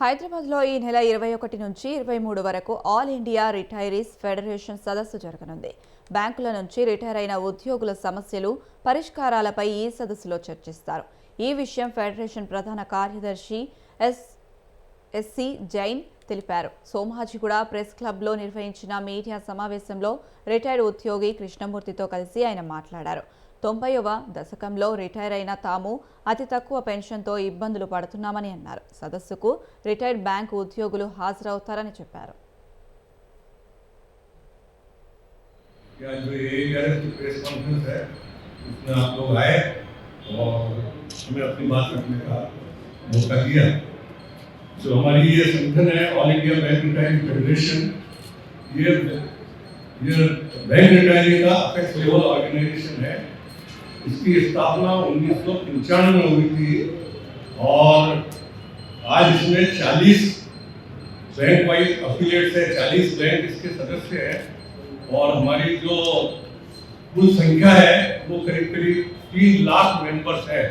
హైదరాబాద్లో ఈ నెల ఇరవై ఒకటి నుంచి ఇరవై మూడు వరకు ఆల్ ఇండియా రిటైరీస్ ఫెడరేషన్ సదస్సు జరగనుంది. బ్యాంకుల నుంచి రిటైర్ అయిన ఉద్యోగుల సమస్యలు పరిష్కారాలపై ఈ సదస్సులో చర్చిస్తారు. ఈ విషయం ఫెడరేషన్ ప్రధాన కార్యదర్శి ఎస్ ఎస్సి జైన్ తెలిపారు. సోమాజిగూడ ప్రెస్ క్లబ్లో నిర్వహించిన మీడియా సమావేశంలో రిటైర్డ్ ఉద్యోగి కృష్ణమూర్తితో కలిసి ఆయన మాట్లాడారు. తొంభైవ దశకంలో రిటైర్ అయిన తాము అతి తక్కువ పెన్షన్తో ఇబ్బందులు పడుతున్నామని అన్నారు సదస్సుకు రిటైర్డ్ బ్యాంకు ఉద్యోగులు హాజరవుతారని చెప్పారు या जो ये ग्यारह की प्रेस कॉन्फ्रेंस है उसमें आप लोग आए और हमें अपनी बात रखने का मौका दिया जो हमारी ये संगठन है all India bank retiring federation ये ये बैंक रिटायरिंग का अपेक्स लेवल ऑर्गेनाइजेशन है इसकी स्थापना उन्नीस सौ पंचानवे में हुई थी और आज इसमें 40 बैंक वाइज अफिलिएट्स है 40 बैंक इसके सदस्य हैं और हमारी जो कुल संख्या है, वो करीब करीब तीन लाख मेंबर्स है।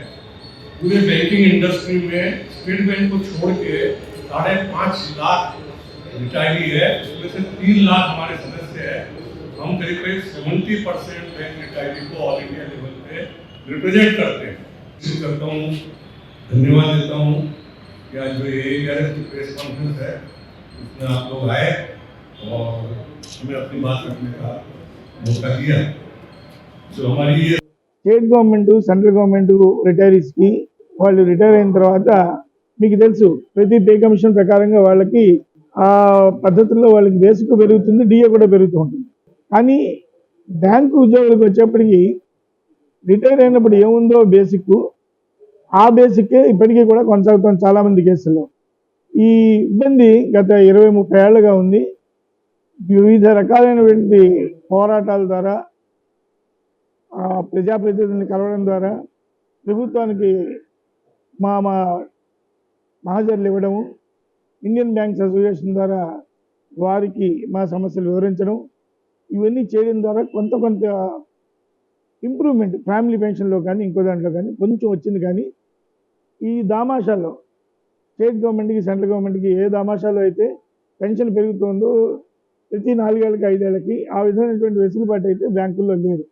पूरे बैंकिंग इंडस्ट्री में स्टेट बैंक को छोड़ के साढ़े पाँच लाख रिटायरी है, उसमें से तीन लाख हमारे सदस्य है। हम करीब करीब सेवेंटी परसेंट बैंक रिटायरी को ऑल इंडिया लेवल पे रिप्रेजेंट करते हैं कोशिश करता हूँ धन्यवाद देता हूँ कि आज जो ये ग्यारह की प्रेस कॉन्फ्रेंस है उसमें आप लोग आए और हमें अपनी बात रखने का मौका दिया जो हमारी ये స్టేట్ గవర్నమెంట్ సెంట్రల్ గవర్నమెంట్ రిటైరీస్కి వాళ్ళు రిటైర్ అయిన తర్వాత మీకు తెలుసు ప్రతి పే కమిషన్ ప్రకారంగా వాళ్ళకి ఆ పద్ధతుల్లో వాళ్ళకి బేసిక్ పెరుగుతుంది డిఏ కూడా పెరుగుతూ ఉంటుంది కానీ బ్యాంకు ఉద్యోగులకు వచ్చేప్పటికి రిటైర్ అయినప్పుడు ఏముందో బేసిక్ ఆ బేసిక్కే ఇప్పటికీ కూడా కొనసాగుతుంది చాలామంది కేసుల్లో. ఈ ఇబ్బంది గత ఇరవై ముప్పై ఏళ్ళుగా ఉంది. వివిధ రకాలైనటువంటి పోరాటాల ద్వారా ప్రజాప్రతినిధులను కలవడం ద్వారా ప్రభుత్వానికి మా మా మహాజర్లు ఇవ్వడము ఇండియన్ బ్యాంక్స్ అసోసియేషన్ ద్వారా వారికి మా సమస్యలు వివరించడం ఇవన్నీ చేయడం ద్వారా కొంత కొంత ఇంప్రూవ్మెంట్ ఫ్యామిలీ పెన్షన్లో కానీ ఇంకో దాంట్లో కానీ కొంచెం వచ్చింది కానీ ఈ దామాషాల్లో స్టేట్ గవర్నమెంట్కి సెంట్రల్ గవర్నమెంట్కి ఏ దామాషాలో అయితే పెన్షన్ పెరుగుతుందో ప్రతి నాలుగేళ్ళకి ఐదేళ్ళకి ఆ విధమైనటువంటి వెసులుబాటు అయితే బ్యాంకుల్లో లేదు.